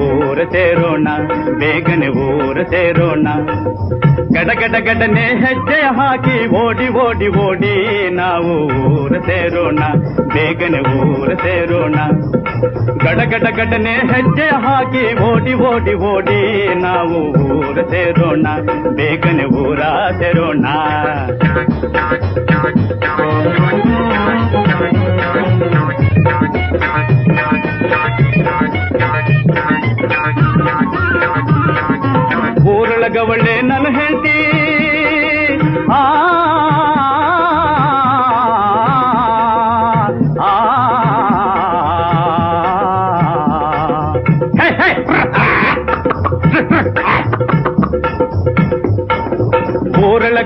ಊರ ಸೇರೋಣ, ಬೇಗನೆ ಊರ ಸೇರೋಣ. ಗಡ ಗಡ ಗಡನೆ ಹೆಜ್ಜೆ ಹಾಕಿ ಓಡಿ ಓಡಿ ಓಡಿ ನಾವು ಊರ ಸೇರೋಣ, ಬೇಗನೆ ಊರ ಸೇರೋಣ. ಗಡ ಗಡ ಗಡನೆ ಹೆಜ್ಜೆ ಹಾಕಿ ಓಡಿ ಓಡಿ ಓಡಿ ನಾವು ಊರ ಸೇರೋಣ, ಬೇಗನೆ ಊರ ಸೇರೋಣ.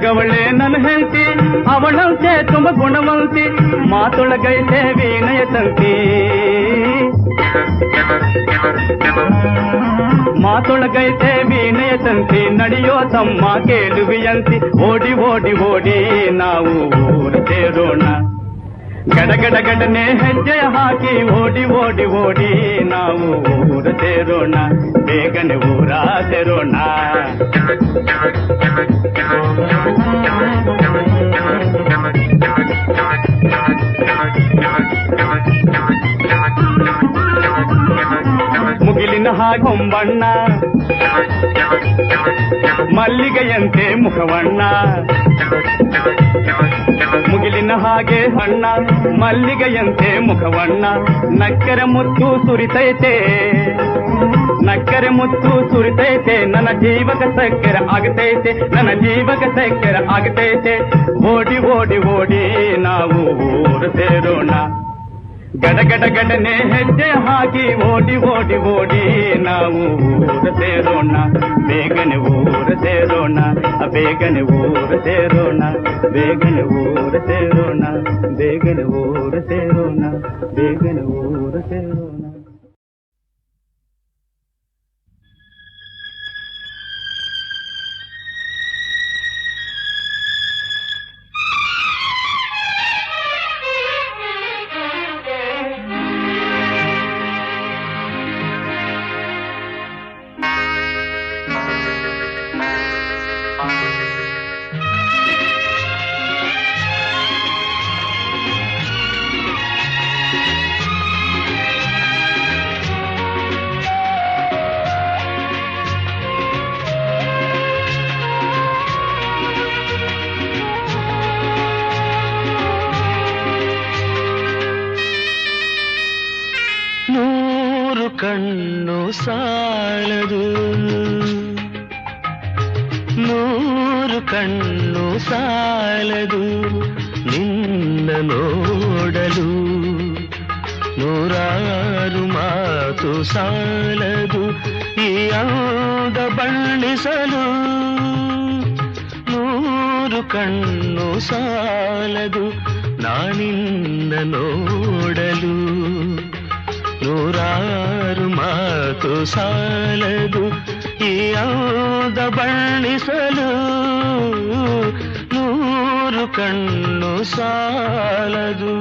ಊರೊಳಗವಳೆ ನನ್ನ ಹೆಂಡತಿ ಅವಳಂತೆ ತುಂಬ ಗುಣವಂತಿ ಮಾತೊಳಗೈತೆ ವಿನಯ ತಂತಿ ಮಾತೊಳಗೈತೆ ವಿನಯ ತಂತಿ ನಡೆಯೋ ತಮ್ಮ ಕೇಳುವಿಯಂತಿ ಓಡಿ ಓಡಿ ಓಡಿ ನಾವು ಊರ ಸೇರೋಣ ಗಡ ಗಡ ಗಡನೆ ಹೆಜ್ಜೆ ಹಾಕಿ ಓಡಿ ಓಡಿ ಓಡಿ ನಾವು ಊರ ಸೇರೋಣ ಬೇಗನೆ ಊರ ಸೇರೋಣ. ಮುಗಿಲಿನ ಹಾಗೊಂಬಣ್ಣ ಮಲ್ಲಿಗೆಯಂತೆ ಮುಖವಣ್ಣ. ಮುಗಿಲಿನ ಹಾಗೆ ಹಣ್ಣ, ಮಲ್ಲಿಗೆಯಂತೆ ಮುಖವಣ್ಣ. ನಕ್ಕರೆ ಮುತ್ತು ಸುರಿತೈತೆ. ನಕ್ಕರೆ ಮುತ್ತು ಸುರಿತೈತೆ. ನನ್ನ ಜೀವಕ ಸಕ್ಕರ ಆಗತೈತೆ. ನನ್ನ ಜೀವಕ ಸಕ್ಕರ ಆಗತೈತೆ. ಓಡಿ ಓಡಿ ಓಡಿ ನಾವು ಊರು ಸೇರೋಣ. ಗಡ ಗಡ ಗಡನೆ ಹೆಜ್ಜೆ ಹಾಕಿ ಓಡಿ ಓಡಿ ಓಡಿ ನಾವು ಊರ ಸೇರೋಣ ಬೇಗನೆ ಊರ ಸೇರೋಣ ಬೇಗನೆ ಊರ ಸೇರೋಣ ಬೇಗನೆ ಊರ ಸೇರೋಣ ಬೇಗನೆ ಊರ ಸೇರೋಣ ಬೇಗನೆ ಊರ ಸೇರೋಣ ನೋಡಲು ನೂರಾರು ಮಾತು ಸಾಲದು ಈ ಅಂದ ಬಣ್ಣಿಸಲು ನೂರು ಕಣ್ಣು ಸಾಲದು ನಾನಿನ್ನ ನೋಡಲು ನೂರಾರು ಮಾತು ಸಾಲದು ಈ ಔದ ಬಣ್ಣಿಸಲು ನೂರು ಕಣ್ಣು ಸಾಲದು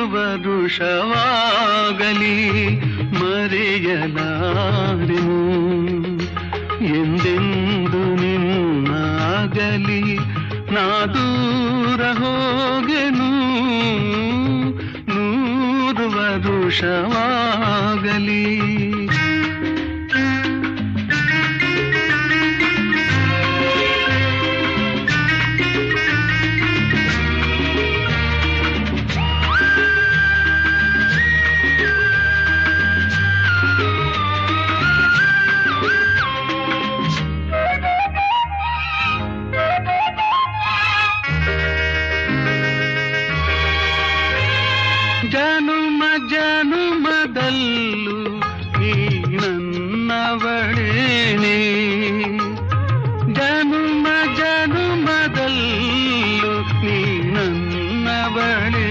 ನೂರು ಋಷವಾಗಲಿ ಮರೆಯಲಾರೆನು. ಎಂದೆಂದು ನಿನ್ನಾಗಲಿ. ನಾ ದೂರ ಹೋಗೆನು. ನೂರು ವರುಷವಾಗಲಿ அவளே